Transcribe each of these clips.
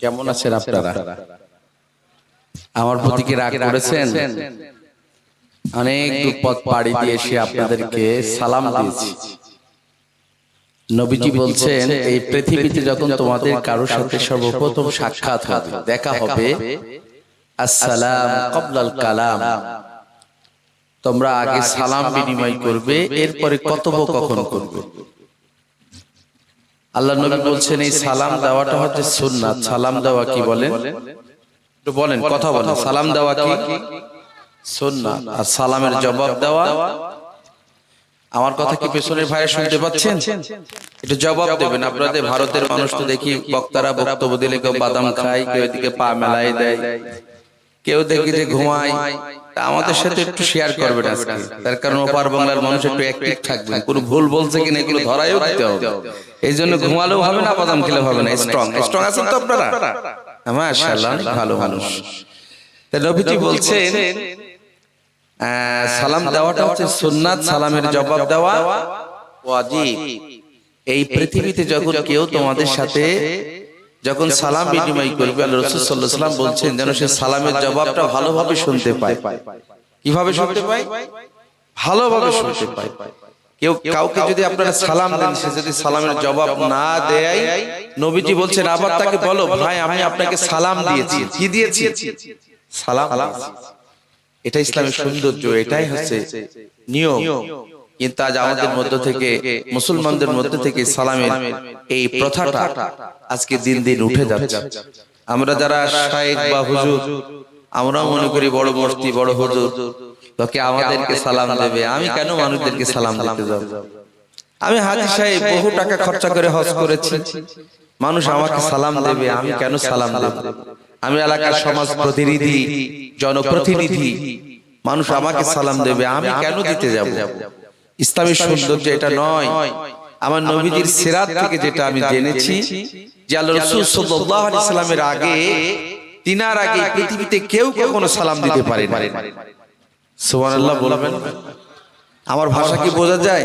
কেমন আছেন আপনারা? আমার প্রতি কি রাগ করেছেন? অনেক পথ পাড়ি দিয়ে এসে আপনাদেরকে সালাম দিয়েছি। নবীজি বলছেন এই পৃথিবীতে যখন তোমাদের কারোর সাথে সর্বপ্রথম সাক্ষাৎ হবে দেখা হবে আসসালাম কবলাল কালাম। তোমরা আগে সালাম বিনিময় করবে এরপরে কথোপকথন করবে। আল্লাহ নবী বলছেন এই সালাম দেওয়াটা হচ্ছে সুন্নাত। সালাম দেওয়া কি বলেন? একটু বলেন কথা বলেন সালাম দেওয়া কি? সুন্নাত। আর সালামের জবাব দেওয়া? আমার কথা কি পেছনের ভাইয়া শুনতে পাচ্ছেন? একটু জবাব দেবেন। আপনাদের ভারতের মানুষ তো দেখি বক্তারা বক্তব্য দিলে কেউ বাদাম খায় কেউ এদিকে পা মেলাই দেয়। কেউ দেখি যে ঘুমায়। তা আমাদের সাথে একটু শেয়ার করবেন আজকে। তার কারণ ওপার বাংলার মানুষ একটু অ্যাক্টিভ থাকবেন। কোন ভুল বলছে কিনা এগুলো ধরাইও দিতে হবে। এই জন্য ঘুমালেও হবে না বাদাম খেলে হবে না। স্ট্রং স্ট্রং আছেন তো আপনারা? মাশাআল্লাহ ভালো মানুষ। তা নবীজি বলছেন সালাম দেওয়াটা হচ্ছে সুন্নাত সালামের জবাব দেওয়া ওয়াজিব। এই পৃথিবীতে যখন কেউ তোমাদের সাথে যখন সালাম বিনিময় করবে আল্লাহ রসুল সাল্লাহ সাল্লাম বলছেন যেন সে সালামের জবাবটা ভালোভাবে শুনতে পায়। কীভাবে শুনতে পায়? ভালোভাবে শুনতে পায়। কেউ কাউকে যদি আপনারা সালাম দেন সে যদি সালামের জবাব না দেয় নবীজি বলছেন আবার তাকে বলো ভাই আমি আপনাকে সালাম দিয়েছি। কি দিয়েছি? সালাম এটা ইসলামের সৌন্দর্য এটাই হচ্ছে নিয়ম। কিন্তু আজ আমাদের মধ্য থেকে মুসলমানদের মধ্যে থেকে সালামের এই প্রথাটা আজকে দিন দিন উঠে যাচ্ছে। আমরা যারা শায়েখ বা হুজুর আমরা মনে করি বড় মূর্তি বড় হুজুর। তোকে আমাদেরকে সালাম দেবে। আমি কেন মানুষদেরকে সালাম দিতে যাব? আমি হাজি সাহেব বহু টাকা খরচা করে হজ করেছি। মানুষ আমাকে সালাম দেবে। আমি কেন সালাম দেব? আমি এলাকার সমাজ প্রতিনিধি জনপ্রতিনিধি। মানুষ আমাকে সালাম দেবে। আমি কেন দিতে যাব ইসলামের সৌন্দর্য এটা নয়। আমার নবীজির সিরাত থেকে যেটা আমি জেনেছি যে আল্লাহ রাসূল সাল্লাল্লাহু আলাইহি সাল্লামের আগে তিনার আগে পৃথিবীতে কেউ কখনো সালাম দিতে পারে না সুবহানাল্লাহ বলবেন। আমার ভাষা কি বোঝা যায়?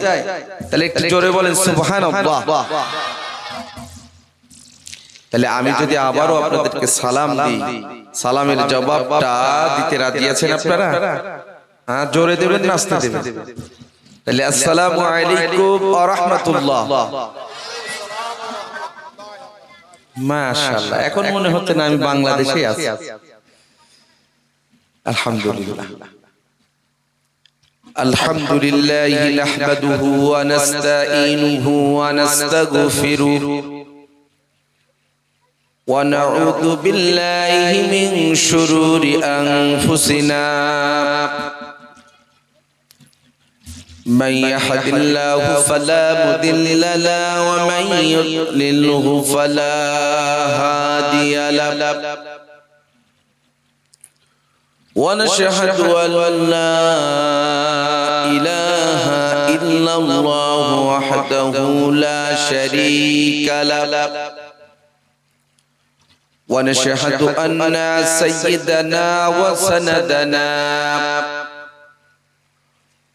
তাহলে একটু জোরে বলেন সুবহানাল্লাহ। তাহলে আমি যদি আবারও আপনাদেরকে সালাম দিই সালামের জবাবটা দিতে রাজি আছেন আপনারা? হ্যাঁ জোরে দেবেন না আস্তে দেবেন। তাহলে আসসালামু আলাইকুম ওয়া রাহমাতুল্লাহ মাশাআল্লাহ এখন মনে হচ্ছে না আমি বাংলাদেশে আছি আলহামদুলিল্লাহ الحمد لله نحمده ونستعينه ونستغفره ونعوذ بالله من شرور أنفسنا من يهد الله فلا مضل له ومن يضلله فلا هادي له. ونشهد أن لا إله إلا الله وحده لا شريك له. ونشهد أن سيدنا وسندنا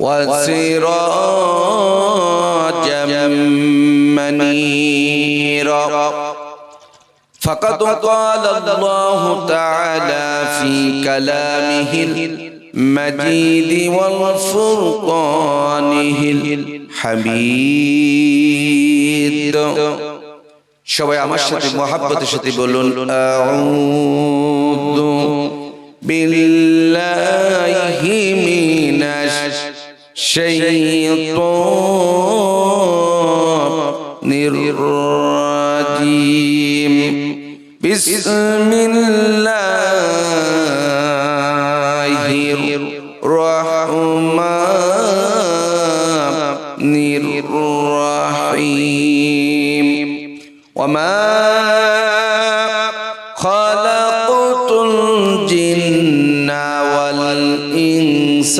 وسراجا منيرا فقد قال الله تعالى في كلامه المجيد والفرقانه الحميد সবাই আমার সাথে মহাব্বতের সাথে বলুন আউযু বিল্লাহি মিনাশ الشيطان الرجيم. بسم الله الرحمن الرحيم. وما خلقت الجن والإنس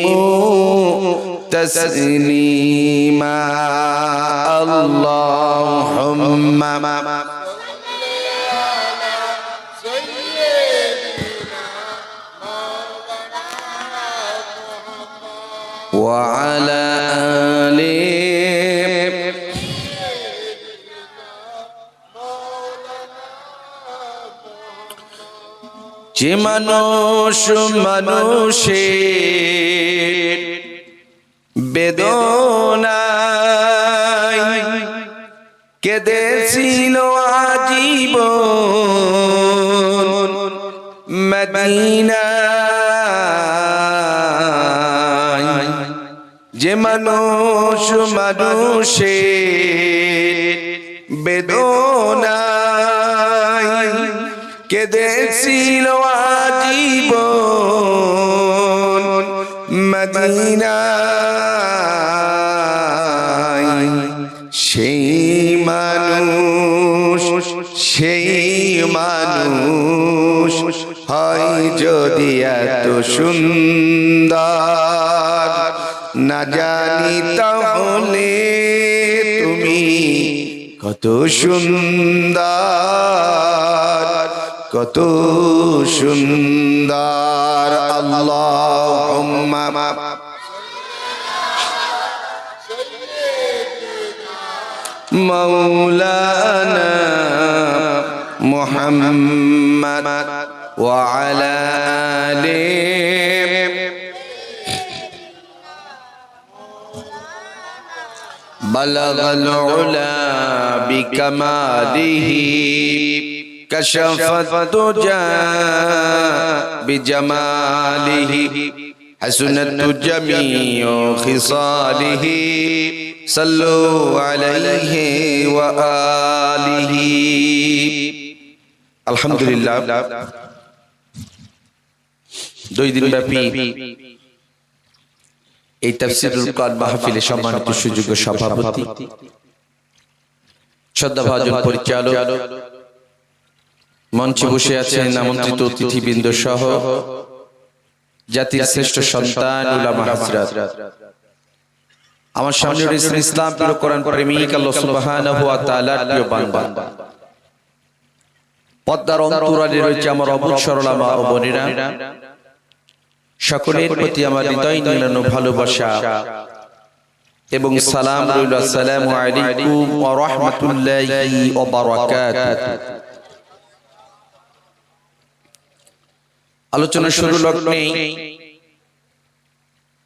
تسليما اللهم وعلى آله যে মানুষ মানুষের বেদনায় কেঁদেছিল আজীব মদিনায়। যে মানুষ মানুষের বেদনায় কেঁদেছিল আজীব মদিনায়। যদি এত সুন্দর না জানি তাহলে তুমি কত সুন্দর কত সুন্দর। আল্লাহ মৌলানা মোহাম্মদ وعلى آله. بلغ العلا بكماله. كشف الدجى بجماله. حسنت جميع خصاله. صلوا عليه وآله. الحمد لله. দুই দিন ব্যাপী এই তাফসিরুল কোরআন মাহফিলে সম্মানিত সুযোগ্য সভাপতি। শ্রদ্ধাভাজন পরিচালক। মঞ্চে বসে আছেন আমন্ত্রিত অতিথিবৃন্দ সহ জাতির শ্রেষ্ঠ সন্তান উলামা হাজরাত। আমার সামনে রয়েছেন ইসলাম প্রিয় কোরআন প্রেমিক আল্লাহ সুবহানাহু ওয়া তাআলার প্রিয় বান্দা। পদ্মার অন্তরালে রয়েছে আমার অবুধ সরলা ও বোনেরা। সকলের প্রতি আমার হৃদয় নিলানো ভালোবাসা। এবং সালাম রইল আসসালামু আলাইকুম ওয়া রাহমাতুল্লাহি ওয়া বারাকাতুহু। আলোচনা শুরু লগ্নে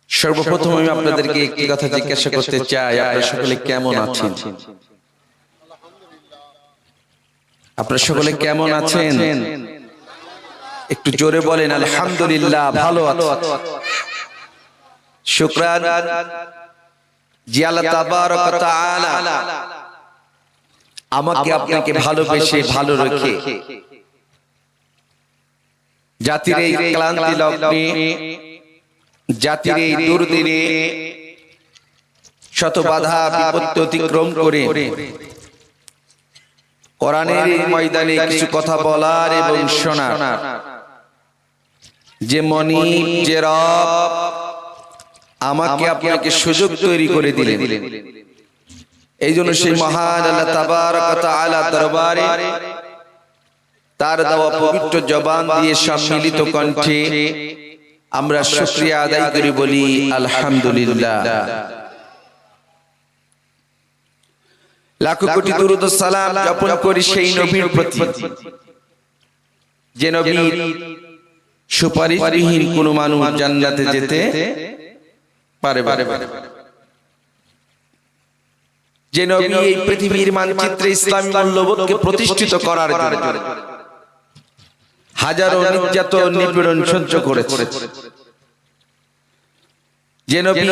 সর্বপ্রথম আমি আপনাদেরকে একটি কথা জিজ্ঞাসা করতে চাই আপনারা সকলে কেমন আছেন? আপনারা সকলে কেমন আছেন? একটু জোরে বলেন আলহামদুলিল্লাহ ভালো আছি। শুকরান আমাকে আপনাকে ভালোবেসে ভালো রেখে। জাতির এই ক্লান্তি লগ্নে জাতির এই দুর্দিনে শত বাধা বিপত্তি অতিক্রম করে। কোরআনের ময়দানে কিছু কথা বলার এবং শোনার। যে মনি যে রব আমাকে আপনাকে সুযোগ তৈরি করে দিলেন। এই জন্য সেই মহান আল্লাহ তাবারক ওয়া তাআলা দরবারে তার দেওয়া পবিত্র জবান দিয়ে সম্মিলিত কণ্ঠে আমরা শুকরিয়া আদায় করি বলি আলহামদুলিল্লাহ। লাখো কোটি দুরুদ ও সালাম জ্ঞাপন করি সেই নবীর প্রতি। যে নবীর সুপারিশবিহীন কোন মানুষ জান্নাতে যেতে পারে যে নবী এই পৃথিবীর মানচিত্রে ইসলামী মূল্যবোধকে প্রতিষ্ঠিত করার জন্য হাজারো নির্যাতন নিপীড়ন সহ্য করেছে। যে নবী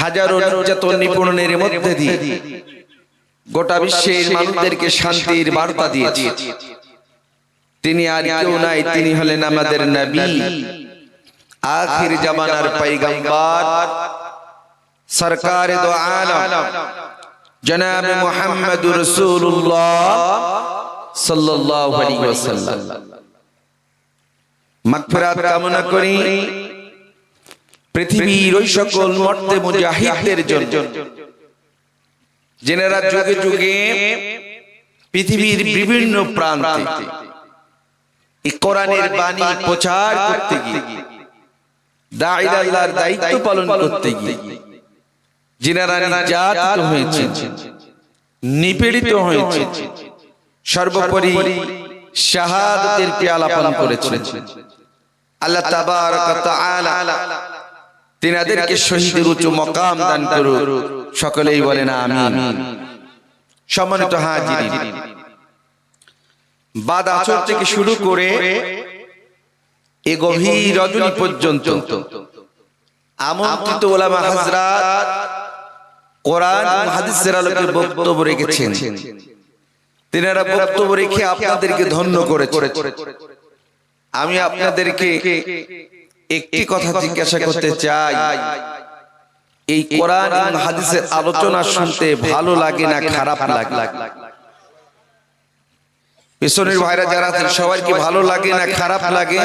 হাজারো নির্যাতন নিপীড়নের মধ্যে দিয়ে গোটা বিশ্বের মানুষদেরকে শান্তির বার্তা দিয়েছে। তিনি আর কেউ নাই তিনি হলেন আমাদের নবী। আখির জামানার পৈগম্বর সরকার দো আলম। জনাব মুহাম্মদ রাসূলুল্লাহ সাল্লাল্লাহু আলাইহি ওয়াসাল্লাম। মাগফিরাত কামনা করি। পৃথিবীর ওই সকল মর্তে মুজাহিদদের জন্য। জেনারা যুগে যুগে পৃথিবীর বিভিন্ন প্রান্তে কোরআনের বাণী প্রচার করতে গিয়ে দায়িত্ব পালন করতে গিয়ে নিপীড়িত হয়েছে সর্বোপরি শাহাদাতের পেয়ালা আল্লাহ শহীদের মকাম দান করুক, সকলেই বলেন আমিন। সম্মানিত হাজিরিন বাদ আচর থেকে শুরু করে এ গভীর রজনী পর্যন্ত আমন্ত্রিত ওলামা হাজরাত কোরআন হাদিসের আলোকে বক্তব্য রেখেছেন। তিনারা বক্তব্য রেখে আপনাদেরকে ধন্য করে আমি আপনাদেরকে একটি কথা জিজ্ঞাসা করতে চাই। এই কোরআন হাদিসের আলোচনা শুনতে ভালো লাগে না খারাপ লাগে। পেছনের ভাইরা যারা আছেন সবাই কি ভালো লাগে না খারাপ লাগে?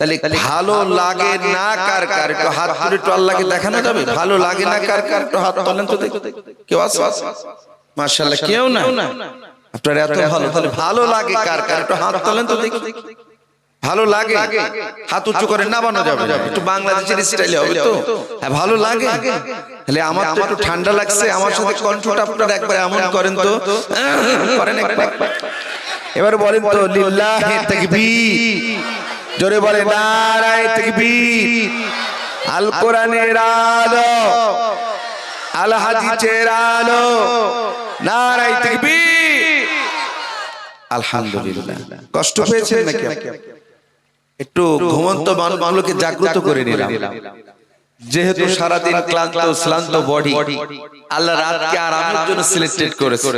তাহলে ভালো লাগে না কার কার? একটু হাত তুলে একটু আল্লাহকে দেখানো যাবে? ভালো লাগে না কার কার? একটু হাত তোলেন তো দেখি। কেউ আছে? মাশাআল্লাহ কেউ না আপনার এত ভালো তাহলে ভালো। লাগে কার কার? একটু হাত তোলেন তো দেখি। ভালো লাগে হাত উঁচু করে নামানো যাবে। একটু বাংলাদেশের স্টাইলে হবে তো? হ্যাঁ ভালো লাগে। তাহলে আমার তো একটু ঠান্ডা লাগছে আমার সাথে কণ্ঠটা আপনারা একবার এমন করেন তো। করেন একবার। এবার বলেন তো লিল্লাহি তাকবীর। জোরে বলে নারায়ে তাকবীর। আল কোরআনের আলো। আল হাদিসের আলো। নারায়ে তাকবীর। আলহামদুলিল্লাহ। কষ্ট পেয়েছেন নাকি? একটু ঘুমন্ত মানুষগুলোকে জাগ্রত করে নিলাম। যেহেতু সারাদিন ক্লান্ত শ্রান্ত বডি আল্লাহ রাতকে আরামের জন্য সিলেক্টেড করেছে।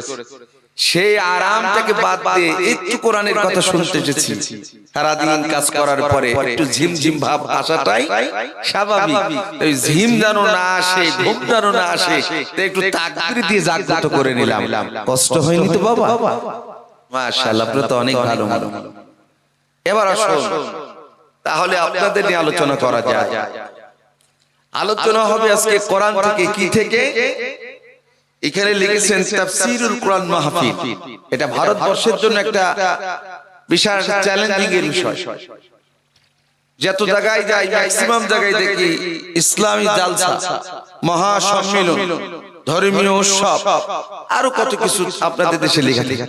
সেই আরামটাকে বাদ দিয়ে একটু কোরআনের কথা শুনতে এসেছি সারাদিন কাজ করার পরে একটু ঝিমঝিম ভাব আসাটাই স্বাভাবিক। ওই ঝিম যেন না আসে ঘুম যেন না আসে একটু তাকবির দিয়ে জাগ্রত করে নিলাম। কষ্ট হয়নি তো বাবা? মাশাআল্লাহ আপনারা তো অনেক ভালো এবার আসুন তাহলে আপনাদের নিয়ে আলোচনা করা যায়। আলোচনা হবে আজকে কোরআন থেকে কি থেকে? এখানে লিখেছেন তাফসীরুল কোরআন মাহফিল। এটা ভারতবর্ষের জন্য একটা বিশাল চ্যালেঞ্জিং এর বিষয়। যত জায়গায় যাই ম্যাক্সিমাম জায়গায় দেখি ইসলামী জালসা মহা সম্মেলন ধর্মীয় উৎসব আরও কত কিছু আপনাদের দেশে লেখা লেখা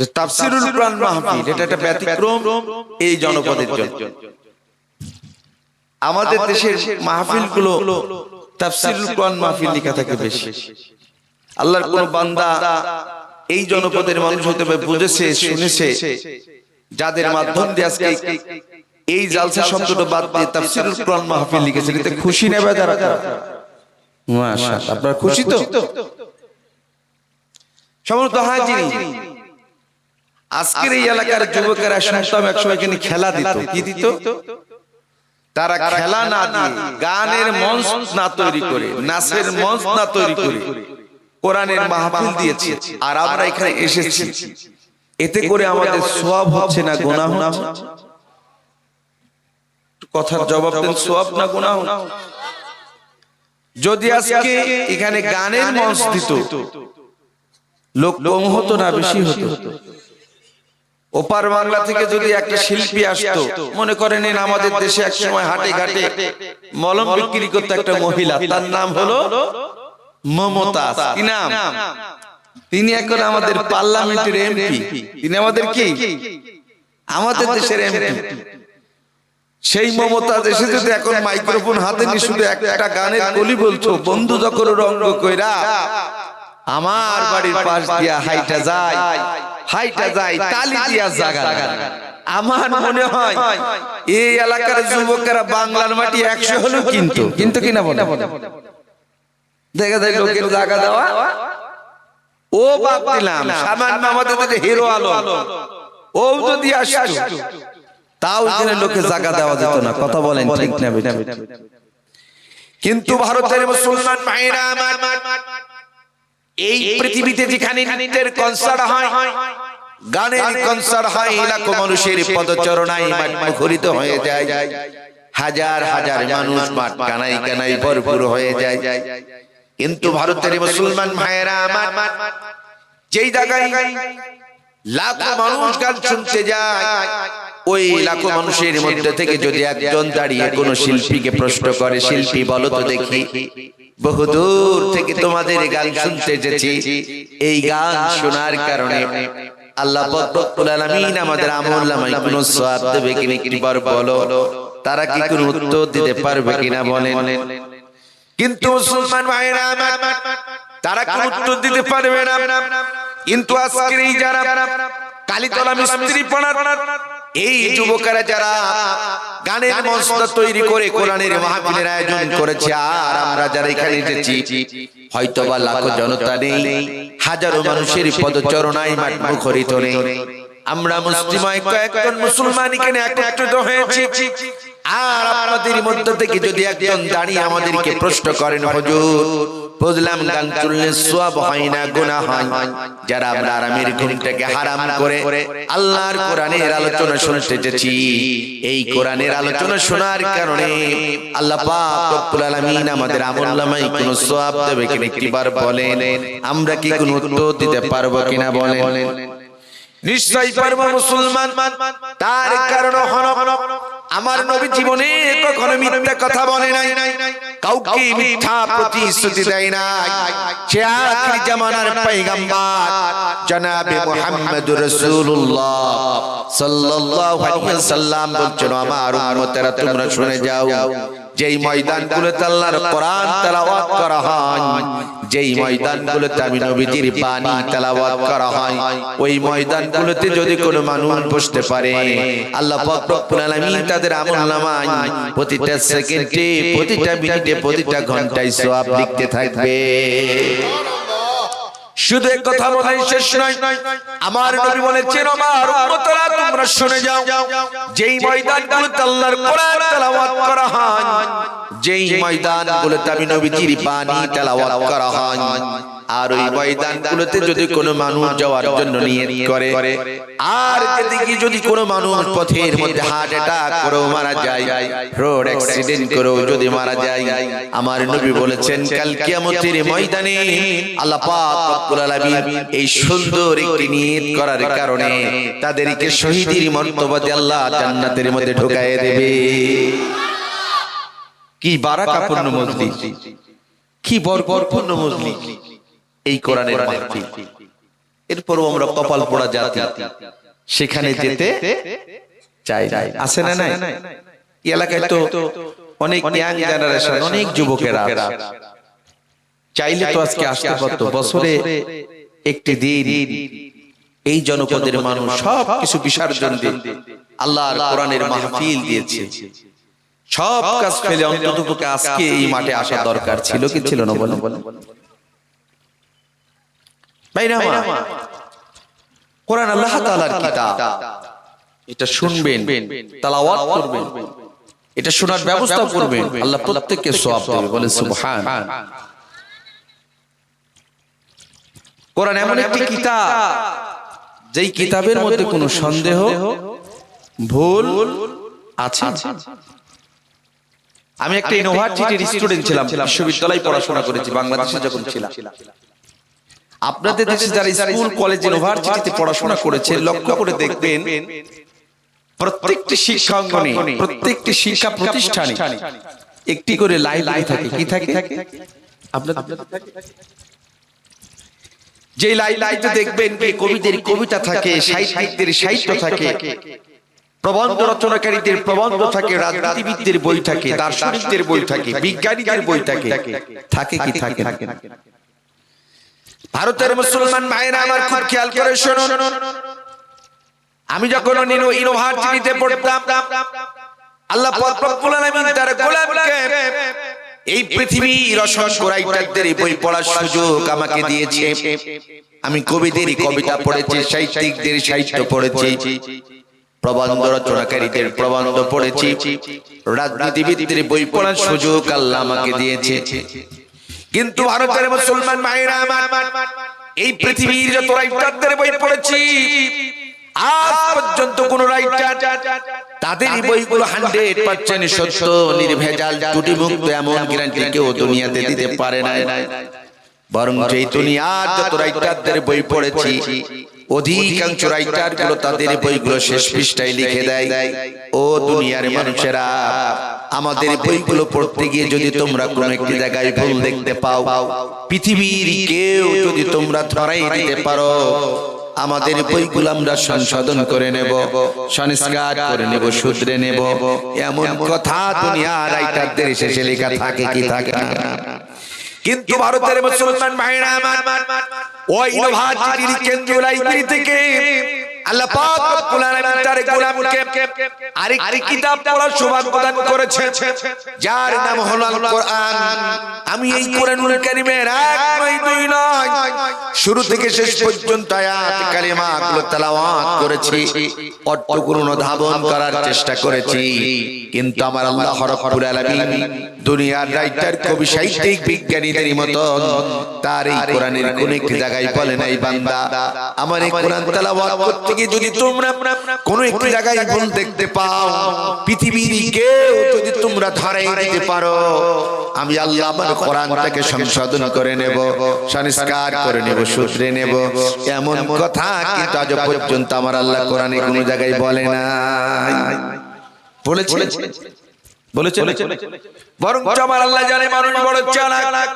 যে তাফসিরুল কোরআন মাহফিল এটা একটা ব্যতিক্রম এই জনপদের জন্য। আমাদের দেশের মাহফিলগুলো তাফসিরুল কোরআন মাহফিল লেখা থাকে বেশি। আল্লাহর কোন বান্দা এই জনপদের মানুষ হতে পারে বুঝেছে শুনেছে। যাদের মাধ্যম দিয়ে আজকে এই জালসা শব্দটা বাদ দিয়ে তাফসিরুল কোরআন মাহফিল লিখেছে। এতে খুশি নেবে যারা মাশাআল্লাহ। আপনারা খুশি তো? সমস্ত হাজিরি আজকের এই এলাকার যুবকেরা শুনতাম একসময় এখানে খেলা দিত। কি দিত? তারা খেলা না দিয়ে গানের মঞ্চ না তৈরি করে নাচের মঞ্চ না তৈরি করে কোরআনের মাহফিল দিয়েছে। আর আমরা এখানে এসেছি। এতে করে আমাদের সওয়াব হচ্ছে না গুনাহ? হচ্ছে কথার জবাব দেন সওয়াব না গুনাহ? যদি আজকে এখানে গানের মঞ্চ দিত লোক কম হতো না বেশি হতো। ওপার বাংলা থেকে যদি একটা শিল্পী আসতো মনে করেন আমাদের দেশে এক সময় হাটে ঘাটে মলম বিক্রি করতে একটা মহিলা তার নাম হলো মমতা কি নাম? তিনি এখন আমাদের পার্লামেন্টের এমপি। তিনি আমাদের কি? আমাদের দেশের এমপি। সেই মমতা দেশে যদি এখন মাইক্রোফোন হাতে নিয়ে শুধু একটা গানের কলি বলছো বন্ধু যখন রঙ্গ কইরা আমার বাড়ির পাশ দিয়া হাইটা যায় হাইটা যায় তালি দিয়া জাগা আমার মনে হয় এই এলাকার যুবকেরা বাংলার মাটি একশো হলো কিন্তু। কিন্তু। কিনা বলে? দেখা যায় লোকের জায়গা দেওয়া। ও বাপ দিলাম সামান্য আমাদের হিরো আলো। ও যদি আসতো। তাও এখানে লোকে জায়গা দেওয়া যেত না। কথা বলেন ঠিক না কিন্তু ভারতের মুসলমান ভাইরা আমার এই পৃথিবীতে যেখানে নৃত্যের কনসার্ট হয় গানের কনসার্ট হয় লাখো মানুষের পদচরণায় মাঠ মুখরিত হয়ে যায়। হাজার হাজার মানুষ মাঠ কানাই কানাই ভরপুর হয়ে যায়। কিন্তু ভারতের মুসলমান ভাইয়েরা আমার যেই জায়গায় লাখো মানুষ গান শুনতে যায় ওই লাখো মানুষের মধ্যে থেকে যদি একজন দাঁড়িয়ে কোন শিল্পীকে প্রশ্ন করে শিল্পী বলো তো দেখি। বহুদূর থেকে তোমাদের গান শুনতে এসেছি। এই গান শোনার কারণে আল্লাহ আলামিন আমাদের আমল নামায় কোন সওয়াব দেবে কিনা একবার বলো। তারা কি কোনো উত্তর দিতে পারবে কিনা বলেন। কিন্তু মুসলমান ভাইরা আমার তারা কোন উত্তর দিতে পারবে না। কিন্তু আজকের এই যারা কালীতলা মিস্ত্রি পাড়ার এই যুবকেরা যারা গানের মঞ্চটা তৈরি করে কোরআনের মাহফিলের আয়োজন করেছে আর আমরা যারা এখানে এসেছি হয়তো বা লাখো জনতা নেই হাজারো মানুষের পদচরণায় মাঠ মুখরিত নেই। আমরা মুসলিমায় কয়েকজন মুসলমান এখানে একত্রিত হয়েছি। আর আপনাদের মধ্যে থেকে যদি একজন দাঁড়িয়ে আমাদেরকে প্রশ্ন করেন হুজুর বুঝলাম গান চুললে সওয়াব হয় না, গুনাহ হয়। যারা আমরা আরামের ঘুমটাকে হারাম করে, আল্লাহর কোরআনের আলোচনা শুনতে চেয়েছি, এই কোরআনের আলোচনা শোনার কারণে আল্লাহ পাক রব্বুল আলামিন আমাদের আমলনামায় কোনো সওয়াব দেবে কিনা একটিবার বলেন। আমরা কি কোনো উত্তর দিতে পারব কিনা বলেন। নিশ্চয়ই পারব মুসলমান। তার কারণ আমার নবী জীবনে কখনো মিথ্যা কথা বলে নাই, কাউকে মিথ্যা প্রতিশ্রুতি দেয় নাই। সে আখির জামানার পয়গম্বর, জনাবে মুহাম্মদুর রাসূলুল্লাহ সাল্লাল্লাহু আলাইহি ওয়াসাল্লাম বলছেন আমার উম্মতেরা তোমরা শুনে যাও। যেই ময়দানগুলোতে আল্লাহর কোরআন তেলাওয়াত করা হয় যেই ময়দানগুলোতে আমি নবীজির বাণী তেলাওয়াত করা হয় ওই ময়দান ময়দানগুলোতে যদি কোনো মানুষ বসতে পারে আল্লাহ পাক রব্বুল আলামিন তাদের আমলনামায় প্রতিটা সেকেন্ডে প্রতিটা মিনিটে প্রতিটা ঘন্টায় সওয়াব লিখতে থাকবে। শুধু এক কথা বলাই শেষ নয়। আমার নবী বলেছেন, আমার উম্মতরা, তোমরা শুনে যাও। যেই ময়দানগুলোতে আল্লাহর কোরআন তেলাওয়াত করা হয়, যেই ময়দানগুলোতে আমি নবীজির বাণী তেলাওয়াত করা হয় আর ওই ময়দানগুলোতে যদি কোনো মানুষ যাওয়ার জন্য নিয়ত করে আর এদিকে যদি কোনো মানুষ পথের মধ্যে হার্ট অ্যাটাক করেও মারা যায় রোড অ্যাক্সিডেন্ট করেও যদি মারা যায় আমার নবী বলেছেন কাল কিয়ামতের ময়দানে আল্লাহ পাক রব্বুল আলামিন এই সুন্দর একটি নিয়ত করার কারণে তাদেরকে শহীদের মর্তবা দিয়ে আল্লাহ জান্নাতের মধ্যে ঢোকায় দেবে। কি বারাকাপূর্ণ মজলিস কি বরকতপূর্ণ মজলিস এই কোরআনের মাহফিল। এরপরও আমরা কপাল পোড়া জাতি। সেখানে যেতে চাই আছে না নাই? এই এলাকায় তো অনেক ইয়াং জেনারেশন অনেক যুবকেরা চাইলে তো আজকে আসতে পারতো। বছরে একটি দিন এই জনপদের মানুষ সব কিছু বিসর্জন দিয়ে আল্লাহর কোরআনের মাহফিল দিয়েছে। সব কাজ ফেলে অন্ততপক্ষে আজকে এই মাঠে আসা দরকার ছিল কি ছিল না বলেন? কোরআন আল্লাহ তাআলার কিতাব। এটা শুনবেন তেলাওয়াত করবেন এটা শোনার ব্যবস্থা করবেন আল্লাহ প্রত্যেককে সওয়াব দেবে বলে সুবহান। কোরআন এমন একটি কিতাব যেই কিতাবের মধ্যে কোনো সন্দেহ ভুল আছে। আমি একটা ইউনিভার্সিটির স্টুডেন্ট ছিলাম বিশ্ববিদ্যালয়ে পড়াশোনা করেছি বাংলাদেশে যখন ছিলাম। আপনাদের দেশে যারা স্কুল কলেজ ইউনিভার্সিটিতে পড়াশোনা করেছে লক্ষ্য করে দেখবেন প্রত্যেকটি শিক্ষাঙ্গনে প্রত্যেকটি শিক্ষা প্রতিষ্ঠানে একটি করে লাইব্রেরি থাকে কি থাকে আপনাদের যে লাইব্রেরিতে দেখবেন কি কবিদের কবিতা থাকে সাহিত্যিকদের সাহিত্য থাকে প্রবন্ধ রচনাকারীদের প্রবন্ধ থাকে রাজনীতিবিদদের বই থাকে দার্শনিকদের বই থাকে বিজ্ঞানীদের বই থাকে থাকে কি থাকে না? ভারতের মুসলমান ভাইরা আমার খুব খেয়াল করে শুনুন। আমি যখন ইউনিভার্সিটিতে পড়তাম আল্লাহ তার গোলামকে এই পৃথিবী রসন কোরাইটারদের এই বই পড়ার সুযোগ আমাকে দিয়েছে। আমি কবিদের কবিতা পড়েছি সাহিত্যিকদের সাহিত্য পড়েছি প্রবন্ধ রচনাকারীদের প্রবন্ধ পড়েছি। রাজনীতিবিদদের বই পড়ার সুযোগ আল্লাহ আমাকে দিয়েছে। কিন্তু ভারতের মুসলমান ভাইরা আমার, এই পৃথিবীর যত রাইটারদের বই পড়েছি, আজ পর্যন্ত কোন রাইটার তাদের বইগুলো হান্ড্রেড পার্সেন্ট সত্য, নির্ভেজাল ত্রুটি মুক্ত এমন গ্যারান্টি কেউ দুনিয়াতে দিতে পারে না বরং এই দুনিয়ার যত রাইটারদের বই পড়েছি অধিকাংশ রাইটারগুলো তাদের বইগুলো শেষ পৃষ্ঠায় লিখে দেয়। ও দুনিয়ার মানুষেরা আমাদের বইগুলো পড়তে গিয়ে যদি তোমরা কোন একটি জায়গায় ভুল দেখতে পাও পৃথিবীর কেউ যদি তোমরা ধরাই দিতে পারো আমাদের বইগুলো আমরা সংশোধন করে নেব সংস্কার করে নেব শুধরে নেব। এমন কথা দুনিয়া রাইটারদের শেষে লেখা থাকে কি থাকে না? কিন্তু ভারতের মুসলমান ভাইরা আমার ওই ইউনিভার্সিটির কেন্দ্রীয় লাইব্রেরি থেকে আল্লাহ পাক রব্বুল আলামিন তার গোলামকে আরেকটি কিতাব পড়ার সৌভাগ্য দান করেছে যার নাম হলো আল কোরআন আমি এই কোরআনুল কারীমের এক নয় দুই নয়। শুরু থেকে শেষ পর্যন্ত আয়াত কালিমাগুলো তেলাওয়াত করেছি অর্থগুলো ধাবন করার চেষ্টা করেছি। কিন্তু আমার আল্লাহ রব্বুল আলামিন দুনিয়ার রাইটার কবি সাহিত্যিক বিজ্ঞানীদের মতন তার এই কোরআনের কোন একটি জায়গায় বলে নাই বান্দা। আমার এই কোরআন তেলাওয়াত করতে গিয়ে যদি তোমরা কোন একটি জায়গায় ভুল দেখতে পাও পৃথিবীর কেউ যদি তোমরা ধরে দিতে পারো আমি আল্লাহ আমার কোরআনটাকে সংশোধন করে নেব সংস্কার করে নেব শুধরে নেব। এমন কথা কিন্তু আজ পর্যন্ত আমার আল্লাহ কোরআনে কোনো জায়গায় বলে না বলেছে? বলেছে? বরং আমার আল্লাহ জানে মানুষ বড় চালাক।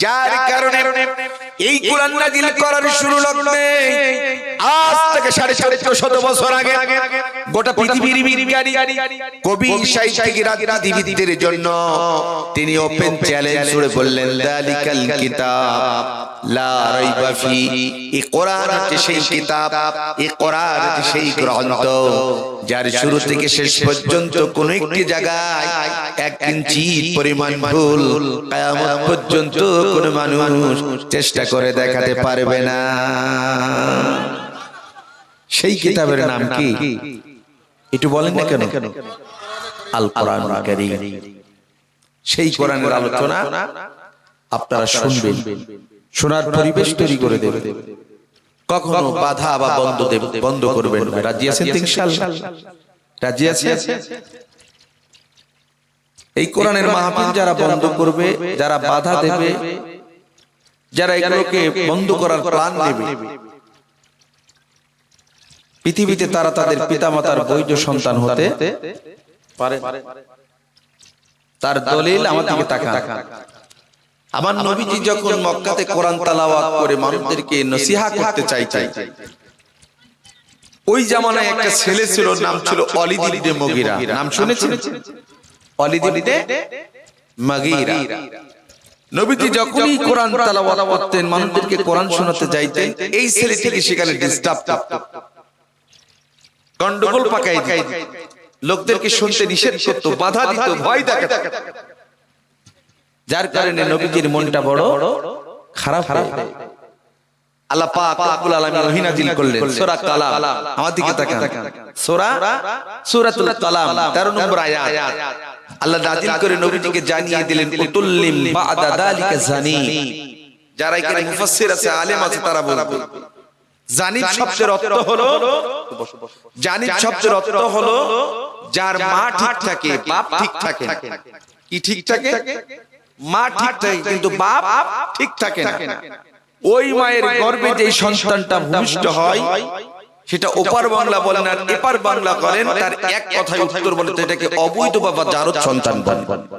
যার কারণে এই কোরআন নাজিল করার শুরু লগ্নে আজ থেকে সাড়ে চোদ্দ শত বছর আগে গোটা পৃথিবীর বিজ্ঞানী কবি সাহিত্যিক রাজনীতিবিদদের জন্য তিনি ওপেন চ্যালেঞ্জ ছুড়ে বললেন দালিকাল কিতাব লা রাইবা ফি এই কোরআন হচ্ছে সেই কিতাব এই কোরআন হচ্ছে সেই গ্রন্থ যার শুরু থেকে শেষ পর্যন্ত কোন একটি জায়গায় এক ইঞ্চি পরিমাণ ভুল কিয়ামত পর্যন্ত কোন মানুষ চেষ্টা করে দেখাতে পারবে না। সেই কিতাবের নাম কি? একটু বলেন না কেন? আল কোরআন কারীম। সেই কোরআনের আলোচনা আপনারা শুনবেন। শোনার পরিবেশ তৈরি করে দেবে কখনো বাধা বা বন্ধ দেব বন্ধ করবেন রাজি আছেন ইনশাআল্লাহ রাজি আছেন? এই কোরআনের মাহফিল যারা বন্ধ করবে যারা বাধা দেবে যারা এগুলোকে বন্ধ করার প্ল্যান নেবে। পৃথিবীতে তারা তাদের পিতামাতার বৈধ সন্তান হতে পারে। তার দলিল আমার দিকে তাকান। আমার নবীজি যখন মক্কাতে কোরআন তালাওয়াত করে মানুষদেরকে নসিহা করতে চাই চাই ওই জামানায় একটা ছেলে ছিল নাম ছিল অলিদ ইবনে মুগিরা। নাম শুনেছেন? অলিদ ইবনে নবীজি যখনই কোরআন তালাওয়াত করতেন মানুষদেরকে কোরআন শোনাতে যাইতেন এই ছেলেটিকে সেখানে ডিস্টার্ব গন্ডগোল পাকাই দিত। লোকদেরকে শুনতে নিষেধ করত বাধা দিত ভয় দেখাত। যার কারণে নবীজির মনটা বড় খারাপ যায়। আল্লাহ পাক রব্বুল আলামিন ওহী নাযিল করলেন। সূরা কালাম। আমার দিকে তাকান। সূরা? সূরাতুল কালাম। 13 নম্বর আয়াত। আল্লাহ নাযিল করে নবীজিকে জানিয়ে দিলেন উতুল্লিম বাদা যালিকা জানি। যারা এখানে মুফাসসির আছে আলেম আছে তারা বলবে। জানিব শব্দের অর্থ হলো জানিব শব্দের অর্থ হলো যার মা ঠিক থাকে বাপ ঠিক থাকে। কি ঠিক থাকে? মা ঠিক থাকে কিন্তু বাপ ঠিক থাকে না। ওই মায়ের গর্ভে যে সন্তানটা ভূমিষ্ঠ হয় সেটা ওপার বাংলা বলেন আর এপার বাংলা করেন তার এক কথায় উত্তর বলে এটাকে অবৈধ বাবা জারদ সন্তান বলেন।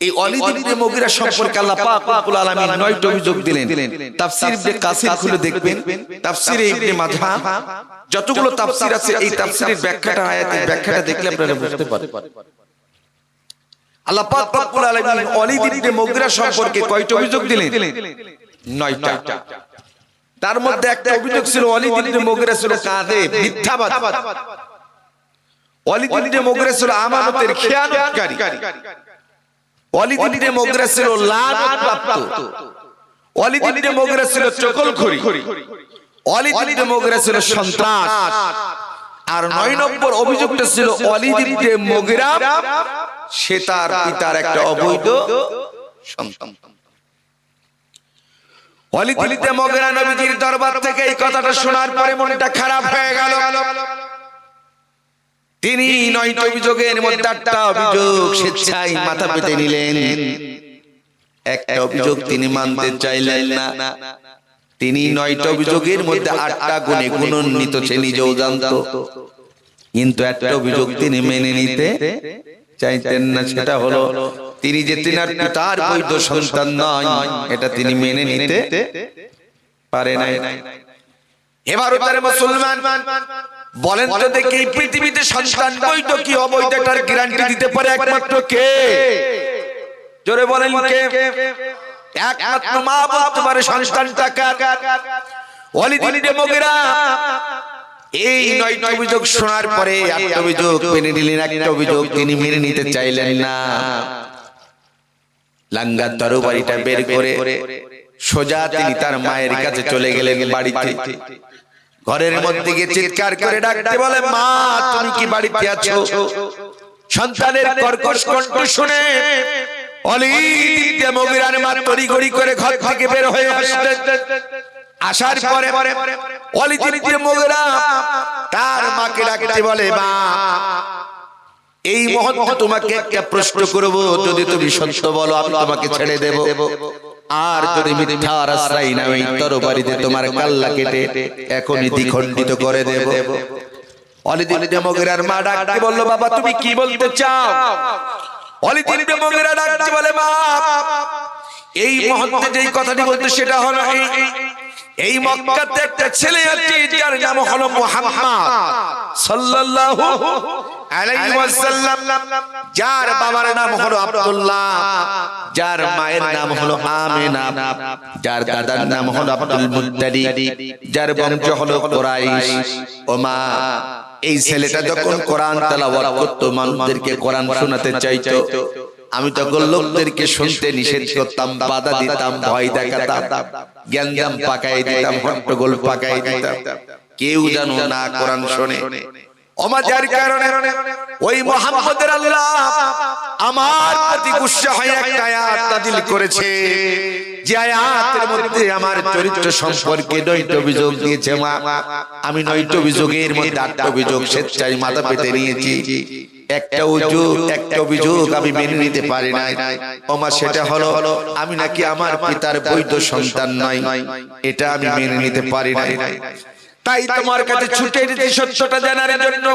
এই অলিদ ইবনে মুগিরা সম্পর্কে আল্লাহ পাক রব্বুল আলামিন নয়টি অভিযোগ দিলেন। তাফসীর ইবনে কাসির খুলে দেখবেন। তাফসীর ইবনে মাযহা যতগুলো তাফসীর আছে এই তাফসীরের ব্যাখ্যাটা আয়াতের ব্যাখ্যাটা দেখলে আপনারা বুঝতে পারবেন। আল্লাহ পাক রব্বুল আলামিন ওয়ালিদ ইবনে সম্পর্কে কয়টা অভিযোগ দিলেন? নয়টা। তার মধ্যে একটা অভিযোগ ছিল ওয়ালিদ ইবনে মুগিরা ছিল কাঁধে মিথ্যাবাদ ওয়ালিদ ইবনে মুগিরা ছিল আমানতের খেয়ানতকারী ওয়ালিদ ইবনে মুগিরা ছিল লানত প্রাপ্ত ওয়ালিদ ইবনে মুগিরা ছিল চকলখড়ি ওয়ালিদ ইবনে মুগিরা ছিল সন্ত্রাস আর নয় নম্বর অভিযোগটা ছিল ওয়ালিদ ইবনে মুগিরা সে তার পিতার একটা অবৈধ সন্তান ইবনে মুগিরা নবীজির দরবার থেকে এই কথাটা শোনার পরে মনটা খারাপ হয়ে গেল। তিনি নয়টা অভিযোগের মধ্যে আটটা অভিযোগ স্বেচ্ছায় মাথা পেতে নিলেন। একটা অভিযোগ তিনি মানতে চাইলেন না। তিনি নয়টা অভিযোগের মধ্যে আটটা গুণে গুণান্বিত সে নিজেও জানত। কিন্তু একটা অভিযোগ তিনি মেনে নিতে চাইতেন না, সেটা হলো তিনি যে তিনার পিতার বৈধ সন্তান নয় এটা তিনি মেনে নিতে পারে নাই। এবার তার মুসলমান বলেন তো দেখি এই পৃথিবীতে সন্তান বৈধ কি অবৈধ এটার গ্যারান্টি দিতে পারে একমাত্র কে? জোরে বলেন কে? একমাত্র মা বলতে পারে সন্তান টাকা ওয়ালিদ ইবনে মুগিরা এই নয়টা অভিযোগ শোনার পরে আটটা অভিযোগ মেনে নিলেন একটা অভিযোগ তিনি মেনে নিতে চাইলেন না। লাঙ্গার তরবারিটা বের করে সোজা তিনি তার মায়ের কাছে চলে গেলেন বাড়িতে। ঘরের মধ্যে গিয়ে চিৎকার করে ডাকতে বলে মা তুমি কি বাড়িতে আছো? সন্তানের কর্কশ কণ্ঠ শুনে অলিদ মগিরার মা তড়িঘড়ি করে ঘর থেকে বের হয়ে আসলেন আসার পরে অলিদ মগিরা তার মাকে ডাকতে বলে মা এই মুহূর্তে তোমাকে একটা প্রশ্ন করব যদি তুমি সত্য বলো আমি তোমাকে ছেড়ে দেব। আর যদি মিথ্যার আশ্রয় না ওই তরবারিতে তোমার কাল্লা কেটে এখনই দ্বিখণ্ডিত করে দেব। অলিদিন মগেরার মা ডাকতে বলল বাবা তুমি কি বলতে চাও? অলিদিন মগেরা ডাকতে বলে মা এই মুহূর্তে যেই কথাটি বলতে সেটা হলো এই মক্কাতে একটা ছেলে আছে, যার নাম হলো মুহাম্মদ সাল্লাল্লাহু আলাইহি ওয়াসাল্লাম, যার বাবার নাম হলো আব্দুল্লাহ, যার মায়ের নাম হলো আমিনা, যার দাদার নাম হলো আব্দুল মুত্তালিব, যার বংশ হলো কুরাইশ। ও মা এই ছেলেটা যখন কোরআন তেলাওয়াত করতো, মানুষদেরকে কোরআন শোনাতে চাইতো আমি তখন লোকদেরকে শুনতে নিষেধ করতাম বাধা দিতাম ভয় দেখাতাম জ্ঞানদাম পাকাই দিতাম হট্টগোল পাকাই দিতাম। কেউ জানো না কোরআন শোনে। অমাজার কারণে ওই মোহাম্মদের আল্লাহ আমার প্রতি গুসা হয়ে একটা আয়াত নাযিল করেছে। যে আয়াতের মধ্যে আমার চরিত্র সম্পর্কে নয়ট অভিযোগ দিয়েছে মা। আমি নয়ট অভিযোগের মধ্যে আটটা অভিযোগ স্বেচ্ছায় মাথা পেতে নিয়েছি। একটা অভিযোগ একটা অভিযোগ আমি মেনে নিতে পারি নাই। ওমা, সেটা হলো আমি নাকি আমার পিতার বৈধ সন্তান নয়। এটা আমি মেনে নিতে পারি নাই। তাই তোমার কাছে ছুটে এসেছি সত্যটা জানার জন্য।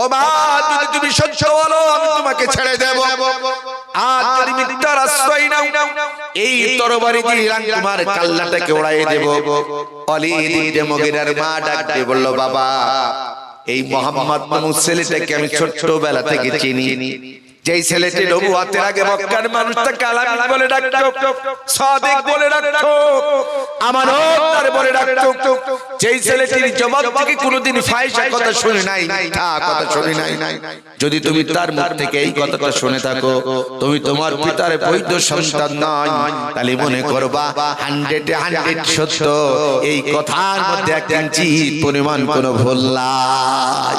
ও মা যদি তুমি সত্য বলো আমি তোমাকে ছেড়ে দেব। যদি মিথ্যার আশ্রয় নাও। এই তরবারি দিয়ে তোমার কাল্লাটাকে দেব। অলি দিতে মগিরার মা ডাকতে বলল বাবা এই মোহাম্মদ ছেলেটাকে আমি ছোট্টবেলা থেকে চিনি। যেই ছেলেটি নবুয়াতের আগে মক্কার মানুষটা কালামি বলে ডাকতো সাদেক বলে ডাকতো আমানত বলে ডাকতো। যেই ছেলেটির জবাব থেকে কোনোদিন ফাইসা কথা শুনে নাই। মিথ্যা কথা শুনে নাই। যদি তুমি তার মুখ থেকে এই কথাটা শুনে থাকো তুমি তোমার পিতার বৈধ সন্তান নয়। তাহলে মনে করবা হান্ড্রেডে হান্ড্রেড সত্য। এই কথার মধ্যে এক ইঞ্চি পরিমাণ কোনো ভুল নাই।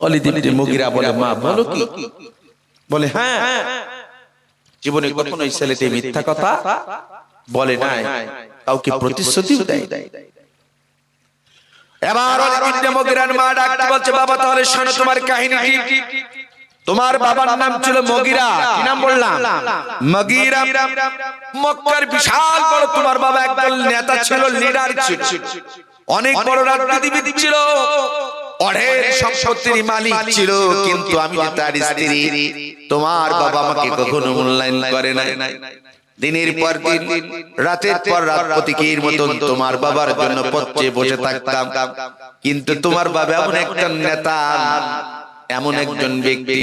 অলিদিন মুগিরা বলে মা বলো কি? বলে হ্যাঁ জীবনে কখনো এই ছেলেটি মিথ্যা কথা বলে নাই কাউকে প্রতিশ্রুতিও দেয় এবার অলিদিন মুগিরার মা ডাকতে বলছে বাবা তাহলে শোনো তোমার কাহিনী তোমার বাবার নাম ছিল মগিরা। কি নাম বললাম? মগিরা। মক্কার বিশাল বড় তোমার বাবা একদল নেতা ছিল লিডার ছিল। অনেক বড় রাজনীতিবিদ ছিল। অঢের সম্পত্তির মালিক ছিল কিন্তু আমি তার স্ত্রী তোমার বাবা আমাকে কখনো মূল্যায়ন করে নাই। দিনের পর দিন রাতের পর রাত প্রতীকের মতন তোমার বাবার জন্য পথে বসে থাকতাম। কিন্তু তোমার বাবা এমন একটা নেতা এমন একজন ব্যক্তি।